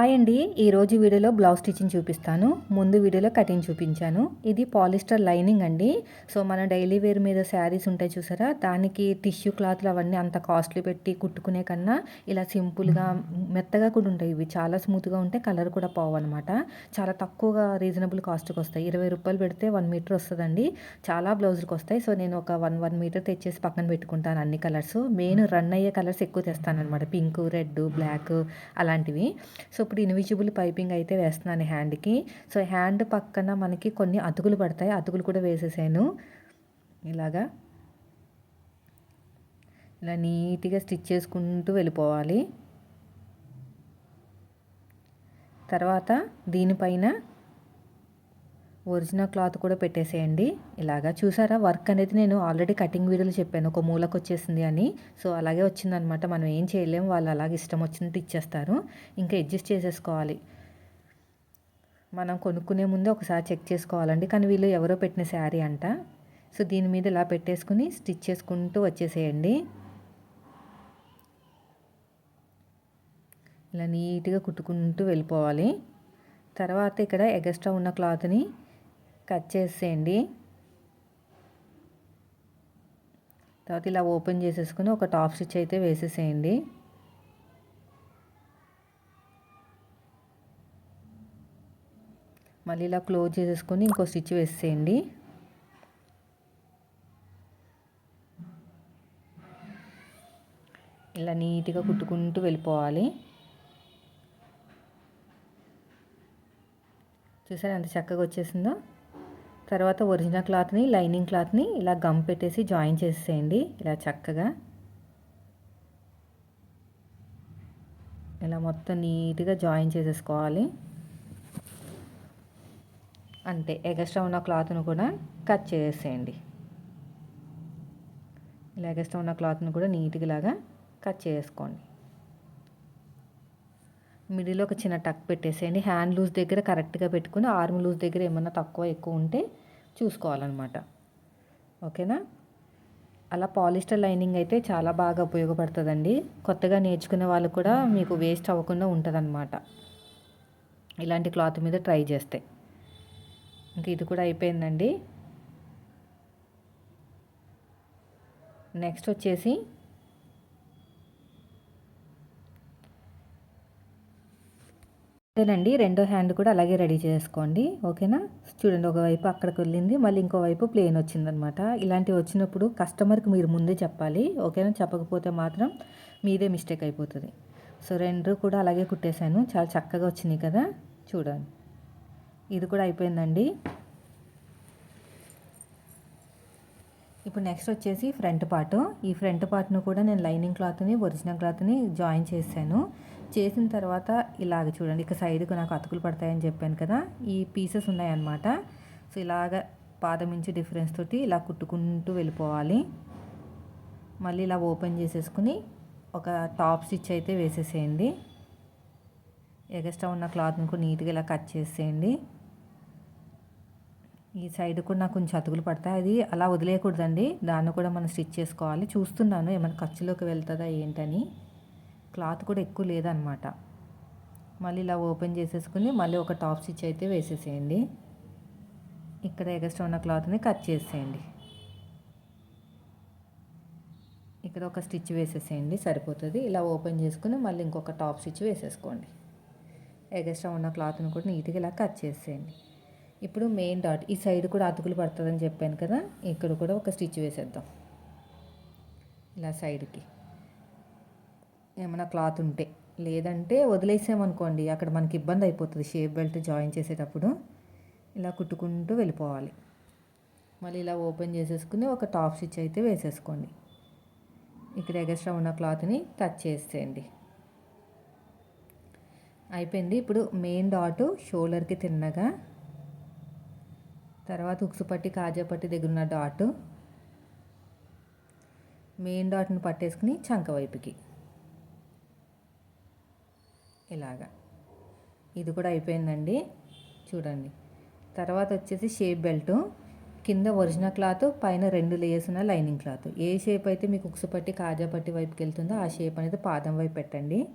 Hi అండి. ఈరోజు వీడియోలో బ్లౌజ్ స్టిచ్చింగ్ చూపిస్తాను. ముందు వీడియోలో కటింగ్ చూపించాను. ఇది పాలిస్టర్ లైనింగ్ అండి. సో మన డైలీ వేర్ మీద శారీస్ ఉంటాయి చూసారా? దానికి టిష్యూ క్లాత్లు అవన్నీ అంత కాస్ట్లీ పెట్టి కుట్టుకునే కన్నా ఇలా సింపుల్గా మెత్తగా కూడా ఉంటాయి. ఇవి చాలా స్మూత్గా ఉంటే కలర్ కూడా పోవు అనమాట చాలా తక్కువగా రీజనబుల్ కాస్ట్కి వస్తాయి. ఇరవై రూపాయలు పెడితే వన్ మీటర్ వస్తుందండి. చాలా బ్లౌజులకు వస్తాయి. సో నేను ఒక వన్ వన్ మీటర్ తెచ్చేసి పక్కన పెట్టుకుంటాను అన్ని కలర్స్. మెయిన్ రన్ అయ్యే కలర్స్ ఎక్కువ తెస్తాను అనమాట పింక్ రెడ్ బ్లాక్ అలాంటివి. సో ఇప్పుడు ఇన్విజిబుల్ పైపింగ్ అయితే వేస్తున్నాను హ్యాండ్కి. సో హ్యాండ్ పక్కన మనకి కొన్ని అతుకులు పడతాయి. అతుకులు కూడా వేసేసాను. ఇలాగా. ఇలా నీట్గా స్టిచ్ చేసుకుంటూ వెళ్ళిపోవాలి. తర్వాత దీనిపైన ఒరిజినల్ క్లాత్ కూడా పెట్టేసేయండి. ఇలాగా చూసారా? వర్క్ అనేది నేను ఆల్రెడీ కటింగ్ వీడియోలో చెప్పాను. ఒక మూలకు వచ్చేసింది అని. సో అలాగే వచ్చిందనమాట మనం ఏం చేయలేము వాళ్ళు అలాగే ఇష్టం వచ్చినట్టు ఇచ్చేస్తారు. ఇంకా అడ్జస్ట్ చేసేసుకోవాలి. మనం కొనుక్కునే ముందు ఒకసారి చెక్ చేసుకోవాలండి. కానీ వీళ్ళు ఎవరో పెట్టిన శారీ అంట. సో దీని మీద ఇలా పెట్టేసుకుని స్టిచ్ చేసుకుంటూ వచ్చేసేయండి. ఇలా నీట్గా కుట్టుకుంటూ వెళ్ళిపోవాలి. తర్వాత ఇక్కడ ఎగస్ట్రా ఉన్న క్లాత్ని కట్ చేసేయండి. తర్వాత ఇలా ఓపెన్ చేసేసుకుని ఒక టాప్ స్టిచ్ అయితే వేసేసేయండి. మళ్ళీ ఇలా క్లోజ్ చేసేసుకొని ఇంకో స్టిచ్ వేసేయండి. ఇలా నీట్గా కుట్టుకుంటూ వెళ్ళిపోవాలి. చూసారా ఎంత చక్కగా వచ్చేసిందో? తర్వాత ఒరిజినల్ క్లాత్ని లైనింగ్ క్లాత్ని ఇలా గమ్ పెట్టేసి జాయిన్ చేసేయండి. ఇలా చక్కగా. ఇలా మొత్తం నీట్గా జాయిన్ చేసేసుకోవాలి. అంతే ఎగస్ట్రా ఉన్న క్లాత్ను కూడా కట్ చేసేయండి. ఇలా ఎగస్ట్రా ఉన్న క్లాత్ను కూడా నీట్గా ఇలాగా కట్ చేసుకోండి. మిడిల్లో ఒక చిన్న టక్ పెట్టేసేయండి. హ్యాండ్ లూజ్ దగ్గర కరెక్ట్గా పెట్టుకుని ఆర్మ్ లూజ్ దగ్గర ఏమన్నా తక్కువ ఎక్కువ ఉంటే చూసుకోవాలన్నమాట. ఓకేనా? అలా పాలిస్టర్ లైనింగ్ అయితే చాలా బాగా ఉపయోగపడుతుందండి. కొత్తగా నేర్చుకునే వాళ్ళు కూడా మీకు వేస్ట్ అవ్వకుండా ఉంటుందన్నమాట. ఇలాంటి క్లాత్ మీద ట్రై చేస్తే. ఇంకా ఇది కూడా అయిపోయిందండి. నెక్స్ట్ వచ్చేసి అంతేనండి. రెండో హ్యాండ్ కూడా అలాగే రెడీ చేసుకోండి. ఓకేనా? చూడండి ఒకవైపు అక్కడికి వెళ్ళింది మళ్ళీ ఇంకోవైపు ప్లేన్ వచ్చిందనమాట. ఇలాంటివి వచ్చినప్పుడు కస్టమర్కి మీరు ముందే చెప్పాలి. ఓకేనా? చెప్పకపోతే మాత్రం మీదే మిస్టేక్ అయిపోతుంది. సో రెండు కూడా అలాగే కుట్టేశాను. చాలా చక్కగా వచ్చినాయి కదా? చూడండి. ఇది కూడా అయిపోయిందండి. ఇప్పుడు నెక్స్ట్ వచ్చేసి ఫ్రంట్ పార్ట్. ఈ ఫ్రంట్ పార్ట్ను కూడా నేను లైనింగ్ క్లాత్ని ఒరిజినల్ క్లాత్ని జాయిన్ చేశాను. చేసిన తర్వాత ఇలాగ చూడండి ఇక సైడ్కు నాకు అతుకులు పడతాయని చెప్పాను కదా ఈ పీసెస్ ఉన్నాయన్నమాట. సో ఇలాగ పాదం ఇంచి డిఫరెన్స్ తోటి ఇలా కుట్టుకుంటూ వెళ్ళిపోవాలి. మళ్ళీ ఇలా ఓపెన్ చేసేసుకుని ఒక టాప్ స్టిచ్ అయితే వేసేసేయండి. ఎగస్ట్రా ఉన్న క్లాత్ని కూడా నీట్గా ఇలా కట్ చేసేయండి. ఈ సైడ్ కూడా నాకు కొంచెం అతుకులు పడతాయి. అది అలా వదిలేయకూడదండి. దాన్ని కూడా మనం స్టిచ్ చేసుకోవాలి. చూస్తున్నాను ఏమైనా ఖర్చులోకి వెళ్తుందా ఏంటని. క్లాత్ కూడా ఎక్కువ లేదనమాట. మళ్ళీ ఇలా ఓపెన్ చేసేసుకుని మళ్ళీ ఒక టాప్ స్టిచ్ అయితే వేసేసేయండి. ఇక్కడ ఎగస్ట్రా ఉన్న క్లాత్ని కట్ చేసేయండి. ఇక్కడ ఒక స్టిచ్ వేసేసేయండి సరిపోతుంది. ఇలా ఓపెన్ చేసుకుని మళ్ళీ ఇంకొక టాప్ స్టిచ్ వేసేసుకోండి. ఎగస్ట్రా ఉన్న క్లాత్ని కూడా నీట్గా ఇలా కట్ చేసేయండి. ఇప్పుడు మెయిన్ డాట్ ఈ సైడ్ కూడా అతుకులు పడుతుందని చెప్పాను కదా ఇక్కడ కూడా ఒక స్టిచ్ వేసేద్దాం. ఇలా సైడ్కి. ఏమైనా క్లాత్ ఉంటే. లేదంటే వదిలేసామనుకోండి అక్కడ మనకి ఇబ్బంది అయిపోతుంది షేప్ బెల్ట్ జాయిన్ చేసేటప్పుడు. ఇలా కుట్టుకుంటూ వెళ్ళిపోవాలి. మళ్ళీ ఇలా ఓపెన్ చేసేసుకుని ఒక టాప్ స్టిచ్ అయితే వేసేసుకోండి. ఇక్కడ ఎగస్ట్రా ఉన్న క్లాత్ని టచ్ చేసేయండి. అయిపోయింది. ఇప్పుడు మెయిన్ డాట్ షోల్డర్కి తిన్నగా. తర్వాత ఉక్సుపట్టి కాజాపట్టి దగ్గర ఉన్న డాట్. మెయిన్ డాట్ని పట్టేసుకుని చంక వైపుకి. ఇలాగా. ఇది కూడా అయిపోయిందండి. చూడండి. తర్వాత వచ్చేసి షేప్ బెల్ట్. కింద ఒరిజినల్ క్లాత్ పైన రెండు లేయర్స్ ఉన్న లైనింగ్ క్లాత్. ఏ షేప్ అయితే మీకు ఉక్స పట్టి కాజా పట్టి వైపుకి వెళ్తుందో ఆ షేప్ అనేది పాదం వైపు పెట్టండి.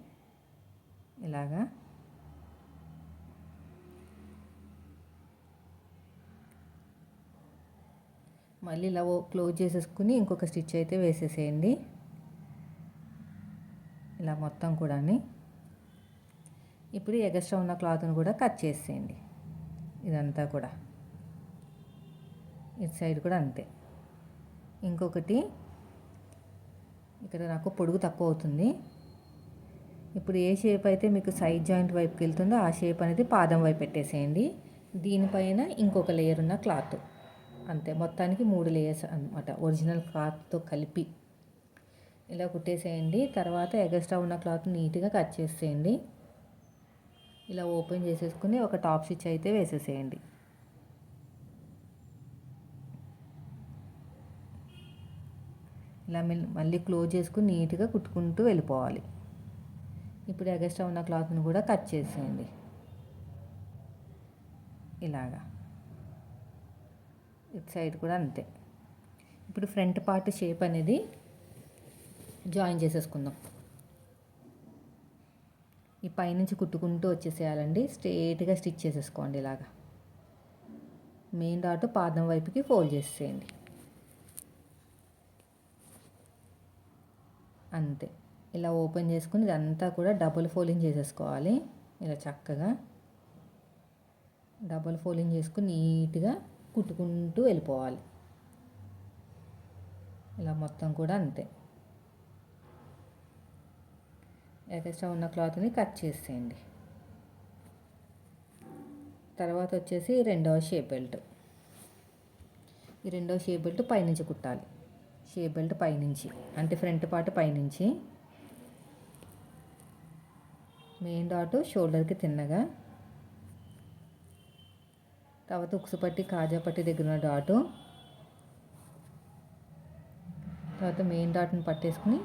ఇలాగా. మళ్ళీ ఇలా క్లోజ్ చేసేసుకుని ఇంకొక స్టిచ్ అయితే వేసేసేయండి. ఇలా మొత్తం కూడా ఇప్పుడు ఎగస్ట్రా ఉన్న క్లాత్ని కూడా కట్ చేసేయండి. ఇదంతా కూడా. ఇటు సైడ్ కూడా అంతే. ఇంకొకటి ఇక్కడ నాకు పొడుగు తక్కువ అవుతుంది. ఇప్పుడు ఏ షేప్ అయితే మీకు సైడ్ జాయింట్ వైపుకి వెళ్తుందో ఆ షేప్ అనేది పాదం వైపు పెట్టేసేయండి. దీనిపైన ఇంకొక లేయర్ ఉన్న క్లాత్. అంతే. మొత్తానికి మూడు లేయర్స్ అనమాట ఒరిజినల్ క్లాత్తో కలిపి. ఇలా కుట్టేసేయండి. తర్వాత ఎగస్ట్రా ఉన్న క్లాత్ నీట్గా కట్ చేసేయండి. ఇలా ఓపెన్ చేసేసుకుని ఒక టాప్ స్టిచ్ అయితే వేసేసేయండి. ఇలా మళ్ళీ క్లోజ్ చేసుకుని నీట్గా కుట్టుకుంటూ వెళ్ళిపోవాలి. ఇప్పుడు ఎగస్ట్రా ఉన్న క్లాత్ని కూడా కట్ చేసేయండి. ఇలాగా. ఇటు సైడ్ కూడా అంతే. ఇప్పుడు ఫ్రంట్ పార్ట్ షేప్ అనేది జాయిన్ చేసేసుకుందాం. ఈ పైనుంచి కుట్టుకుంటూ వచ్చేసేయాలండి. స్ట్రేట్గా స్టిచ్ చేసేసుకోండి ఇలాగా. మెయిన్ డాట్ పాదం వైపుకి ఫోల్డ్ చేసేయండి అంతే. ఇలా ఓపెన్ చేసుకుని ఇదంతా కూడా డబుల్ ఫోల్డింగ్ చేసేసుకోవాలి. ఇలా చక్కగా డబుల్ ఫోల్డింగ్ చేసుకుని నీట్గా కుట్టుకుంటూ వెళ్ళిపోవాలి. ఇలా మొత్తం కూడా అంతే. ఎక్స్ట్రా ఉన్న క్లాత్ని కట్ చేసేయండి. తర్వాత వచ్చేసి రెండవ షేప్ బెల్ట్. ఈ రెండవ షేప్ బెల్ట్ పైనుంచి కుట్టాలి. షేప్ బెల్ట్ పైనుంచి అంటే ఫ్రంట్ పార్ట్ పైనుంచి. మెయిన్ డాట్ షోల్డర్కి తిన్నగా. తర్వాత ఉక్సుపట్టి కాజాపట్టి దగ్గర ఉన్న డాటు. తర్వాత మెయిన్ డాట్ని పట్టేసుకుని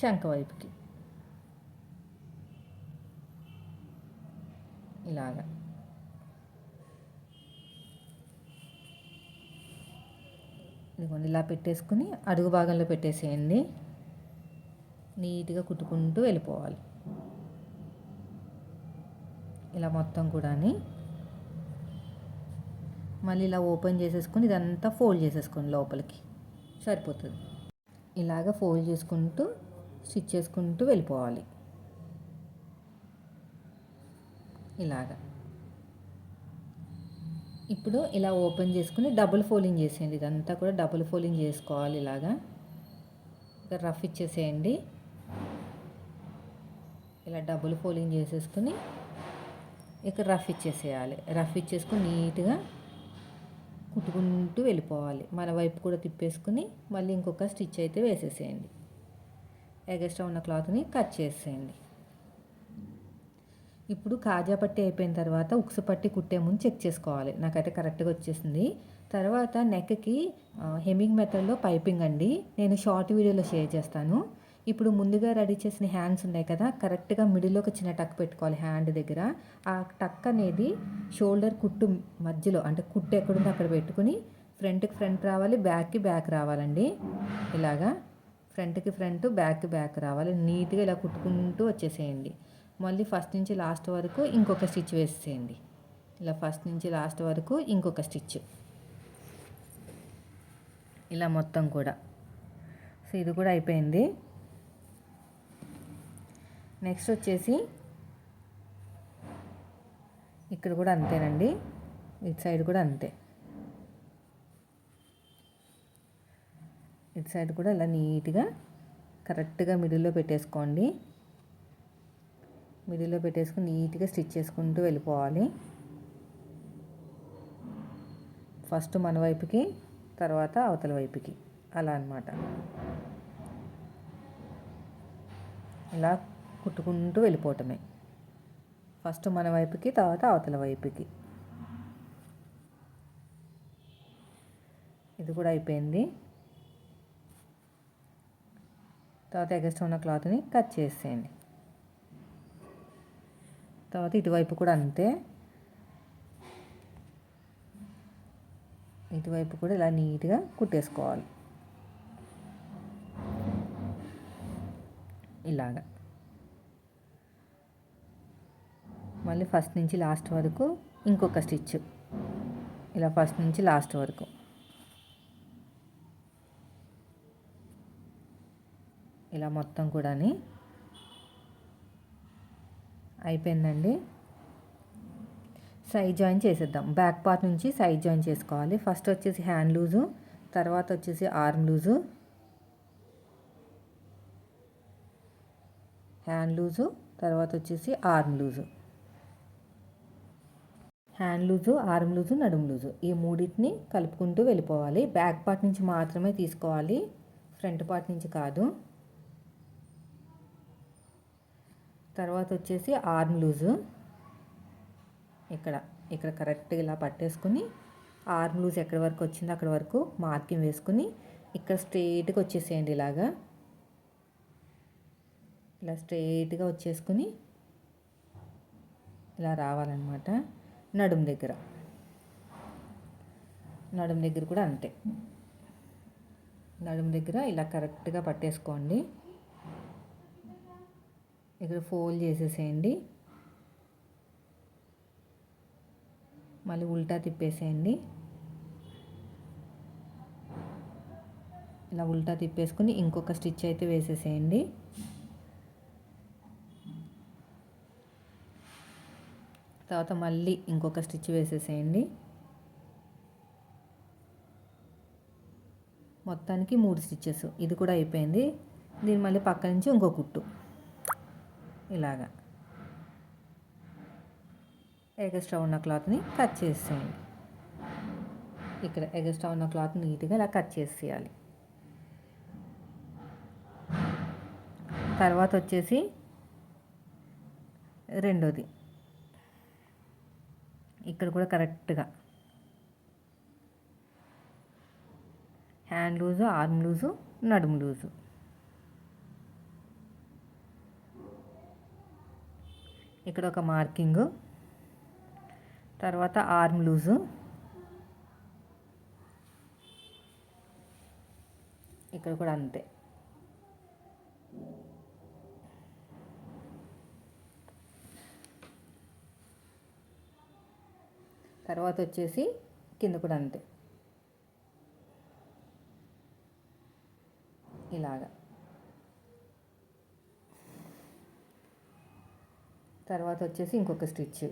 చంక వైపుకి. ఇలాగా. ఇదిగోండి ఇలా పెట్టేసుకుని అడుగు భాగంలో పెట్టేసేయండి. నీట్గా కుట్టుకుంటూ వెళ్ళిపోవాలి. ఇలా మొత్తం కూడా మళ్ళీ ఇలా ఓపెన్ చేసేసుకుని ఇదంతా ఫోల్డ్ చేసేసుకోండి లోపలికి. సరిపోతుంది. ఇలాగ ఫోల్డ్ చేసుకుంటూ స్టిచ్ చేసుకుంటూ వెళ్ళిపోవాలి. ఇలాగా. ఇప్పుడు ఇలా ఓపెన్ చేసుకుని డబుల్ ఫోల్డింగ్ చేసేయండి. ఇదంతా కూడా డబుల్ ఫోల్డింగ్ చేసుకోవాలి ఇలాగా. రఫ్ ఇచ్చేసేయండి. ఇలా డబుల్ ఫోల్డింగ్ చేసేసుకుని ఇక రఫ్ ఇచ్చేసేయాలి. రఫ్ ఇచ్చేసుకుని నీట్గా కుట్టుకుంటూ వెళ్ళిపోవాలి. మన వైపు కూడా తిప్పేసుకుని మళ్ళీ ఇంకొక స్టిచ్ అయితే వేసేసేయండి. ఎగస్ట్రా ఉన్న క్లాత్ని కట్ చేసేయండి. ఇప్పుడు కాజా పట్టి అయిపోయిన తర్వాత ఉక్సు పట్టి కుట్టే ముందు చెక్ చేసుకోవాలి. నాకైతే కరెక్ట్గా వచ్చేసింది. తర్వాత నెక్కి హెమ్మింగ్ మెథడ్లో పైపింగ్ అండి. నేను షార్ట్ వీడియోలో షేర్ చేస్తాను. ఇప్పుడు ముందుగా రెడీ చేసిన హ్యాండ్స్ ఉన్నాయి కదా కరెక్ట్గా మిడిల్లోకి చిన్న టక్ పెట్టుకోవాలి హ్యాండ్ దగ్గర. ఆ టక్ అనేది షోల్డర్ కుట్టు మధ్యలో అంటే కుట్టు ఎక్కడుందో అక్కడ పెట్టుకుని ఫ్రంట్కి ఫ్రంట్ రావాలి బ్యాక్కి బ్యాక్ రావాలండి. ఇలాగా ఫ్రంట్కి ఫ్రంట్ బ్యాక్కి బ్యాక్ రావాలి. నీట్గా ఇలా కుట్టుకుంటూ వచ్చేసేయండి. మళ్ళీ ఫస్ట్ నుంచి లాస్ట్ వరకు ఇంకొక స్టిచ్ వేసేయండి ఇలా ఫస్ట్ నుంచి లాస్ట్ వరకు ఇంకొక స్టిచ్ ఇలా మొత్తం కూడా. సో ఇది కూడా అయిపోయింది. నెక్స్ట్ వచ్చేసి ఇక్కడ కూడా అంతేనండి. ఇటు సైడ్ కూడా అంతే. ఇటు సైడ్ కూడా ఇలా నీట్గా కరెక్ట్గా మిడిల్లో పెట్టేసుకోండి. మిడిల్లో పెట్టేసుకుని నీట్గా స్టిచ్ చేసుకుంటూ వెళ్ళిపోవాలి. ఫస్ట్ మన వైపుకి తర్వాత అవతల వైపుకి. అలా అనమాట ఇలా కుట్టుకుంటూ వెళ్ళిపోవటమే. ఫస్ట్ మన వైపుకి తర్వాత అవతల వైపుకి. ఇది కూడా అయిపోయింది. తర్వాత ఎగస్ట్ ఉన్న క్లాత్ని కట్ చేసేయండి. తర్వాత ఇటువైపు కూడా అంతే. ఇటువైపు కూడా ఇలా నీట్గా కుట్టేసుకోవాలి. ఇలాగా. మళ్ళీ ఫస్ట్ నుంచి లాస్ట్ వరకు ఇంకొక స్టిచ్. ఇలా ఫస్ట్ నుంచి లాస్ట్ వరకు. ఇలా మొత్తం కూడా అయిపోయిందండి. సైడ్ జాయిన్ చేసేద్దాం. బ్యాక్ పార్ట్ నుంచి సైడ్ జాయిన్ చేసుకోవాలి. ఫస్ట్ వచ్చేసి హ్యాండ్ లూజు తర్వాత వచ్చేసి ఆర్మ్ లూజు హ్యాండ్ లూజు తర్వాత వచ్చేసి arm loose hand loose arm loose నడుము లూజు ఈ మూడింటిని కలుపుకుంటూ వెళ్ళిపోవాలి. బ్యాక్ పార్ట్ నుంచి మాత్రమే తీసుకోవాలి. ఫ్రంట్ పార్ట్ నుంచి కాదు. తర్వాత వచ్చేసి ఆర్మ్ లూజు. ఇక్కడ ఇక్కడ కరెక్ట్గా ఇలా పట్టేసుకుని ఆర్మ్ లూజ్ ఎక్కడి వరకు వచ్చిందో అక్కడ వరకు మార్కింగ్ వేసుకుని ఇక్కడ స్ట్రెయిట్గా వచ్చేసేయండి ఇలాగా. ఇలా స్ట్రెయిట్గా వచ్చేసుకుని ఇలా రావాలన్నమాట. నడుము దగ్గర. నడుము దగ్గర కూడా అంతే. నడుము దగ్గర ఇలా కరెక్ట్గా పట్టేసుకోండి. ఇక్కడ ఫోల్డ్ చేసేసేయండి. మళ్ళీ ఉల్టా తిప్పేసేయండి. ఇలా ఉల్టా తిప్పేసుకుని ఇంకొక స్టిచ్ అయితే వేసేసేయండి. తర్వాత మళ్ళీ ఇంకొక స్టిచ్ వేసేసేయండి. మొత్తానికి మూడు స్టిచ్చెస్. ఇది కూడా అయిపోయింది. దీని మళ్ళీ పక్క నుంచి ఇంకో కుట్టు. ఇలాగా. ఎగస్ట్రా ఉన్న క్లాత్ని కట్ చేసేయండి. ఇక్కడ ఎగస్ట్రా ఉన్న క్లాత్ నీట్గా ఇలా కట్ చేసేయాలి. తర్వాత వచ్చేసి రెండోది. ఇక్కడ కూడా కరెక్ట్గా. హ్యాండ్ లూజు ఆర్మ్ లూజు నడుము లూజు. ఇక్కడ ఒక మార్కింగు. తర్వాత ఆర్మ్ లూజు. ఇక్కడ కూడా అంతే. తర్వాత వచ్చేసి కింద కూడా అంతే. ఇలాగా. తర్వాత వచ్చేసి ఇంకొక స్టిచ్.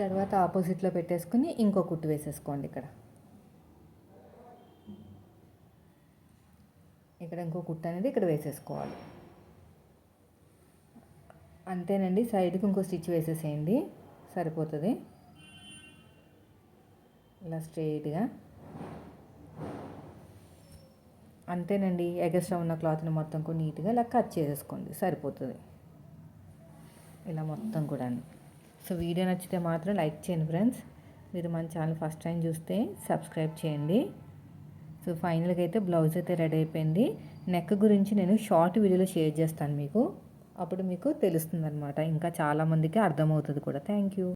తర్వాత ఆపోజిట్లో పెట్టేసుకుని ఇంకో కుట్టు వేసేసుకోండి ఇక్కడ. ఇక్కడ ఇంకో కుట్టు అనేది ఇక్కడ వేసేసుకోవాలి. అంతేనండి సైడ్కి ఇంకో స్టిచ్ వేసేసేయండి. సరిపోతుంది. ఇలా స్ట్రైట్గా అంతేనండి ఎగస్ట్రా ఉన్న క్లాత్ని మొత్తం కూడా నీట్గా ఇలా కట్ చేసేసుకోండి సరిపోతుంది. ఇలా మొత్తం కూడా సో వీడియో నచ్చితే మాత్రం లైక్ చేయండి ఫ్రెండ్స్. మీరు మన ఛానల్ ఫస్ట్ టైం చూస్తే సబ్స్క్రైబ్ చేయండి. సో ఫైనల్గా అయితే బ్లౌజ్ అయితే రెడీ అయిపోయింది. నెక్ గురించి నేను షార్ట్ వీడియోలో షేర్ చేస్తాను మీకు. అప్పుడు మీకు తెలుస్తుంది అనమాట ఇంకా చాలామందికి అర్థమవుతుంది కూడా. Thank you.